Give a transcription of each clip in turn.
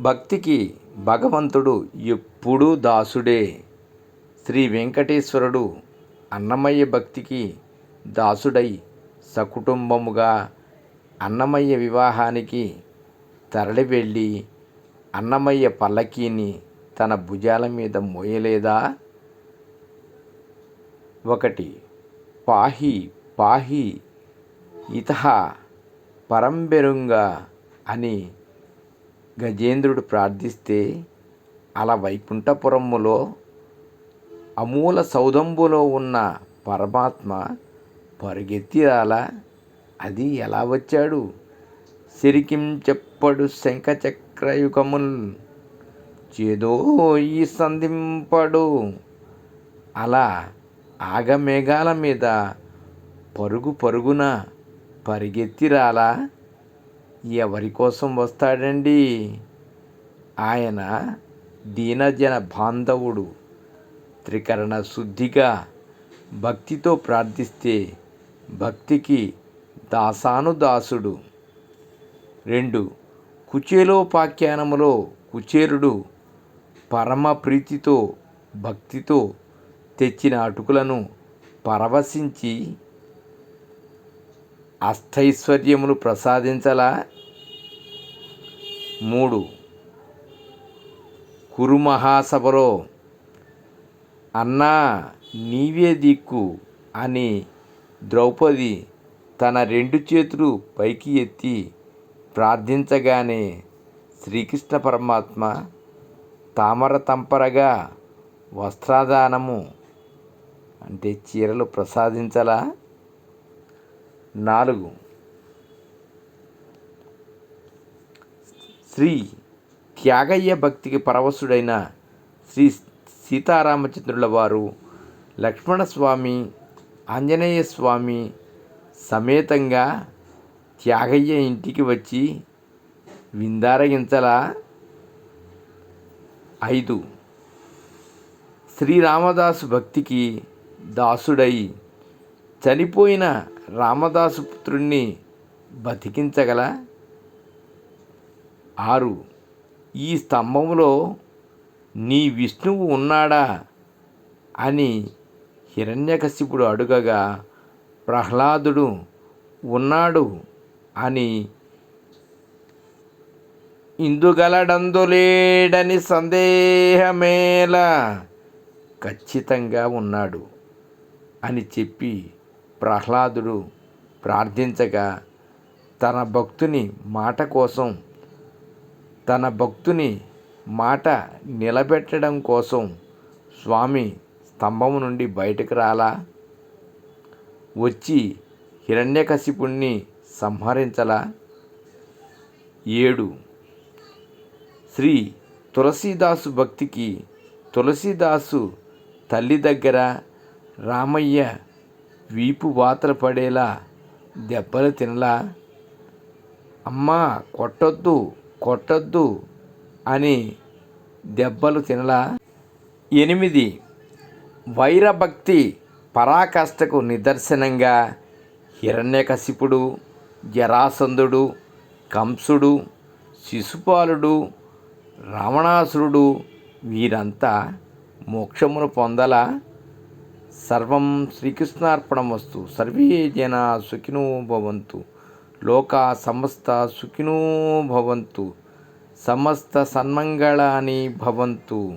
భక్తికి భగవంతుడు ఎప్పుడూ దాసుడే. శ్రీ వెంకటేశ్వరుడు అన్నమయ్య భక్తికి దాసుడై సకుటుంబముగా అన్నమయ్య వివాహానికి తరలి వెళ్ళి అన్నమయ్య పల్లకీని తన భుజాల మీద మోయలేదా? ఒకటి. పాహి పాహి ఇతహ పరంబెరుంగా అని గజేంద్రుడు ప్రార్థిస్తే అలా వైకుంఠపురములో అమూల సౌధంబులో ఉన్న పరమాత్మ పరుగెత్తి రాలా. అది ఎలా వచ్చాడు? సిరికిం చెప్పడు శంఖచక్రయుగముల్. చేదో ఈ సంధింపడు. అలా ఆగమేఘాల మీద పరుగు పరుగున పరిగెత్తిరాలా ఎవరి కోసం వస్తాడండి? ఆయన దీనజన బాంధవుడు త్రికరణ శుద్ధిగా భక్తితో ప్రార్థిస్తే భక్తికి దాసానుదాసుడు. రెండు కుచేలోపాఖ్యానములో కుచేరుడు పరమ ప్రీతితో భక్తితో తెచ్చిన అటుకులను పరవశించి అష్టైశ్వర్యములు ప్రసాదించలా? మూడు. కురు మహాసభలో అన్నా నీవే దిక్కు అని ద్రౌపది తన రెండు చేతులు పైకి ఎత్తి ప్రార్థించగానే శ్రీకృష్ణ పరమాత్మ తామర తంపరగా వస్త్రాదానము అంటే చీరలు ప్రసాదించలా? నాలుగు. శ్రీ త్యాగయ్య భక్తికి పరవశుడైన శ్రీ సీతారామచంద్రుల వారు లక్ష్మణస్వామి ఆంజనేయ స్వామి సమేతంగా త్యాగయ్య ఇంటికి వచ్చి విందారగించలా. ఐదు. శ్రీరామదాసు భక్తికి దాసుడై చనిపోయిన రామదాసు పుత్రుణ్ణి బతికించగల. ఆరు. ఈ స్తంభంలో నీ విష్ణువు ఉన్నాడా అని హిరణ్యకశిపుడు అడుగగా ప్రహ్లాదుడు ఉన్నాడు అని ఇందుగలడందులేడని సందేహమేలా ఖచ్చితంగా ఉన్నాడు అని చెప్పి ప్రహ్లాదుడు ప్రార్థించగా తన భక్తుని మాట కోసం తన భక్తుని మాట నిలబెట్టడం కోసం స్వామి స్తంభం నుండి బయటకు రాలా? వచ్చి హిరణ్యకశిపుణ్ణి సంహరించలా? ఏడు. శ్రీ తులసీదాసు భక్తికి తులసీదాసు తల్లి దగ్గర రామయ్య వీపు వాతలు పడేలా దెబ్బలు తినలా? అమ్మా కొట్టొద్దు. కొట్టొద్దు అని దెబ్బలు తినలా. ఎనిమిది వైరభక్తి పరాకాష్ఠకు నిదర్శనంగా హిరణ్యకశిపుడు జరాసంధుడు కంసుడు శిశుపాలుడు రావణాసురుడు వీరంతా మోక్షమును పొందల. సర్వం శ్రీకృష్ణార్పణమస్తు. సర్వే జనా సుఖినో భవంతు. లోకా సమస్త సుఖినో భవంతు. సమస్త సన్మంగళాని భవంతు.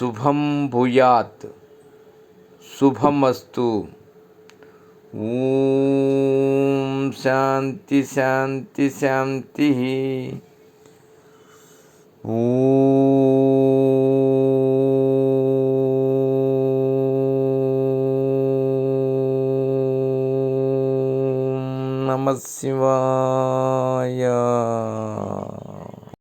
శుభం భూయాత్. శుభమస్తు. ఓం శాంతి శాంతి శాంతి. ఓం நம சிவாயா